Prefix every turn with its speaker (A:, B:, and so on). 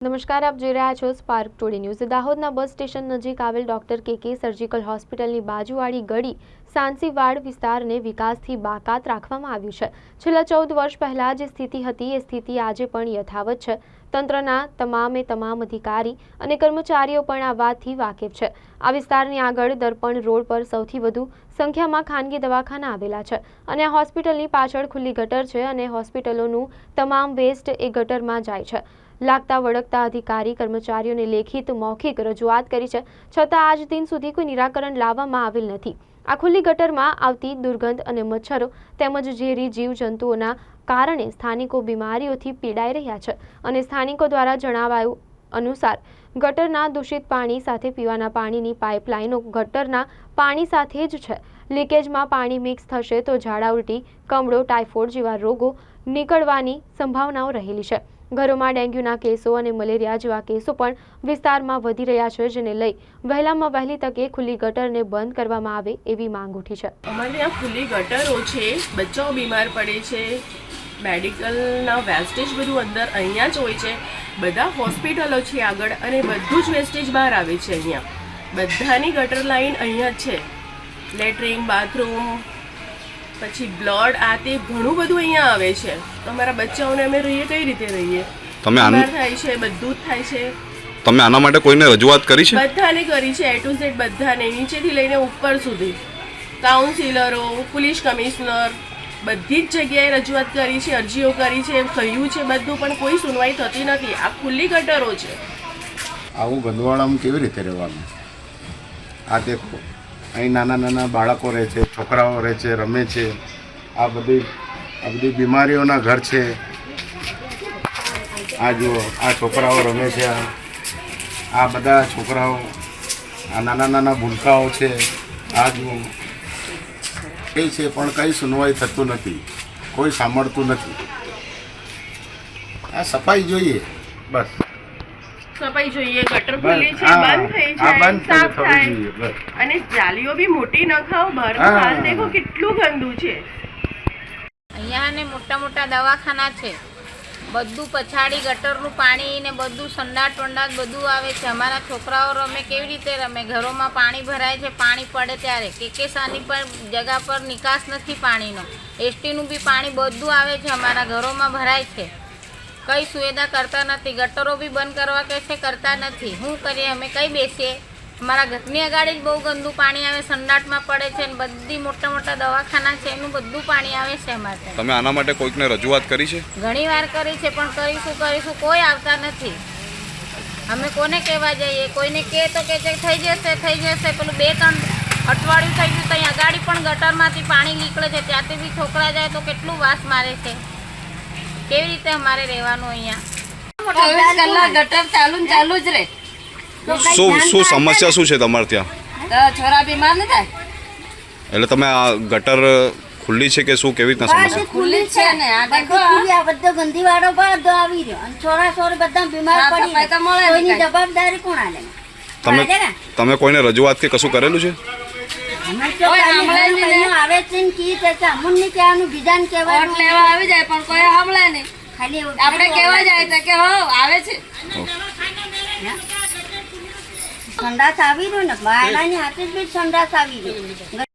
A: નમસ્કાર, આપ જોઈ રહ્યા છો સ્પાર્ક ટુડે ન્યૂઝ દાહોદના બસ સ્ટેશન નજીક આવેલ ડોક્ટર કે કે સર્જિકલ હોસ્પિટલની બાજુવાળી ગળી સાંસીવાડ વિસ્તારને વિકાસથી બાકાત રાખવામાં આવ્યું છે. છેલ્લા ચૌદ વર્ષ પહેલા જે સ્થિતિ હતી, એ સ્થિતિ આજે પણ યથાવત છે. તંત્રના તમામે તમામ અધિકારી અને કર્મચારીઓ પણ આ વાતથી વાકેફ છે. આ વિસ્તારની આગળ દર્પણ રોડ પર સૌથી વધુ સંખ્યામાં ખાનગી દવાખાના આવેલા છે અને આ હોસ્પિટલની પાછળ ખુલ્લી ગટર છે અને હોસ્પિટલોનું તમામ વેસ્ટ એ ગટરમાં જાય છે. લાગતા વળગતા અધિકારી, કર્મચારીઓને લેખિત મૌખિક રજૂઆત કરી છે, છતાં આજ દિન સુધી કોઈ નિરાકરણ લાવવામાં આવેલ નથી. આ ખુલ્લી ગટરમાં આવતી દુર્ગંધ અને મચ્છરો તેમજ ઝેરી જીવજંતુઓના કારણે સ્થાનિકો બીમારીઓથી પીડાઈ રહ્યા છે અને સ્થાનિકો દ્વારા જણાવાયું અનુસાર, ગટરના દૂષિત પાણી સાથે પીવાના પાણીની પાઇપલાઇનો ગટરના પાણી સાથે જ છે. લીકેજમાં પાણી મિક્સ થશે તો ઝાડા ઉલટી, કમળો, ટાઇફોઇડ જેવા રોગો નીકળવાની સંભાવનાઓ રહેલી છે. ઘરોમાં ડેન્ગ્યુના કેસો અને મલેરિયા જેવા કેસો પણ વિસ્તારમાં વધી રહ્યા છે, જેને લઈ વહેલામાં વહેલી તકે ખુલ્લી ગટરને બંધ કરવામાં આવે એવી માંગ ઉઠી છે.
B: અમારે ત્યાં ખુલ્લી ગટરો છે, બચ્ચાઓ બીમાર પડે છે, મેડિકલના વેસ્ટેજ બધું અંદર અહીંયા જ હોય છે, બધા હોસ્પિટલો છે આગળ અને બધું જ વેસ્ટેજ બહાર આવે છે અહીંયા. બધાની ગટર લાઈન અહીંયા જ છે. લેટ્રિન, બાથરૂમ પછી બ્લડ આ તે ઘણું બધું અહીંયા આવે છે. તો અમારા બચ્ચાઓને અમે રહીએ કઈ રીતે રહીએ?
C: તમે આન
B: બીમાર થાય છે બધું જ થાય છે.
C: તમે આના માટે કોઈને રજૂઆત કરી છે?
B: બધાને કરી છે એ ટુ ઝેડ બધાને નીચેથી લઈને ઉપર સુધી. કાઉન્સિલરો પોલીસ કમિશનર બધી જ જગ્યાએ રજૂઆત કરી છે અરજીઓ કરી છે કહ્યું છે બધું પણ કોઈ સુનવાઈ થતી નથી. આ ખુલ્લી ગટરો છે.
D: આવું ગંદવાડામાં કેવી રીતે રહેવાનું? આ દેખો અહીં નાના નાના બાળકો રહે છે, છોકરાઓ રહે છે, રમે છે. આ બધી આ બધી બીમારીઓના ઘર છે. આ જુઓ, આ છોકરાઓ રમે છે. આ બધા છોકરાઓ, આ નાના નાના ભૂલકાઓ છે. આ જુઓ. એ છે, પણ કંઈ સુનવાઈ થતું નથી. કોઈ સાંભળતું નથી. આ સફાઈ જોઈએ. બસ.
B: સફાઈ જોઈએ ગટર ખુલ્લી છે બંધ થઈ જાય
D: બંધ
B: સાફ થાય. અને જાલીઓ બી મોટી ન ખાઓ બહાર હાલ દેખો કેટલું ગંદુ છે.
E: અહીંયા ને મોટા મોટા દવાખાના છે. બધું પછાડી ગટરનું પાણી ને બધું સંડાટ વંડાટ બધું આવે છે. અમારા છોકરાઓ રમે કેવી રીતે રમે? ઘરોમાં પાણી ભરાય છે પાણી પડે ત્યારે. કે કે સાની પર જગા પર નિકાસ નથી પાણીનો. એસટીનું બી પાણી બધું આવે છે અમારા ઘરોમાં ભરાય છે. કઈ સુવિધા કરતા નથી ગટરો બી બંધ કરવા કહે છે કરતા નથી. શું કરીએ અમે કઈ બેસીએ? અમારા ઘરની આગાડી જ બહુ ગંદુ પાણી આવે સંડાટમાં પડે છે ને બધી મોટા મોટા દવાખાના છે એનું બધું પાણી આવે છે અમારે
C: તમે આના માટે કોઈકને રજૂઆત કરી છે?
E: ઘણી વાર કરી છે પણ કરીશું કરીશું કોઈ આવતા નથી. અમે કોને કહેવા જઈએ? કોઈને કહે તો કે છે થઈ જશે થઈ જશે. પેલું બે ત્રણ અઠવાડિયું થઈ ગયું ત્યાં અગાડી પણ ગટરમાંથી પાણી નીકળે છે ત્યાંથી બી છોકરા જાય તો કેટલું વાસ મારે છે. કેવી રીતે અમારે રહેવાનું અહીંયા?
F: ગટર ચાલુ ચાલુ જ રહે.
C: શું શું સમસ્યા શું છે તમારે ત્યાં?
F: છોરા બીમાર ન થાય?
C: એટલે તમે આ ગટર ખુલ્લી છે કે શું? કેવી રીતના સમસ્યા?
F: ખુલ્લી છે ને. આ દેખો.
G: આ બધો ગંદી વાળો બધો આવી રહ્યો. અને છોરા છોર બધા બીમાર પડી
F: સફાઈ તો મળે ને
G: કોઈની જવાબદારી કોણ આલે?
C: તમે તમે કોઈને રજૂઆત કે કશું કરેલું છે?
G: આવે છે ને કી છે કહેવાનું બીજાને કહેવાનું
F: લેવા આવી જાય પણ કોઈ સાંભળે નહીં.
G: ખાલી
F: આપણે કેવા જાય તો કે હો આવે છે.
G: સંડાસ આવી રહ્યો ને બાયલાની હાથે જ બી સંડાસ આવી રહ્યો.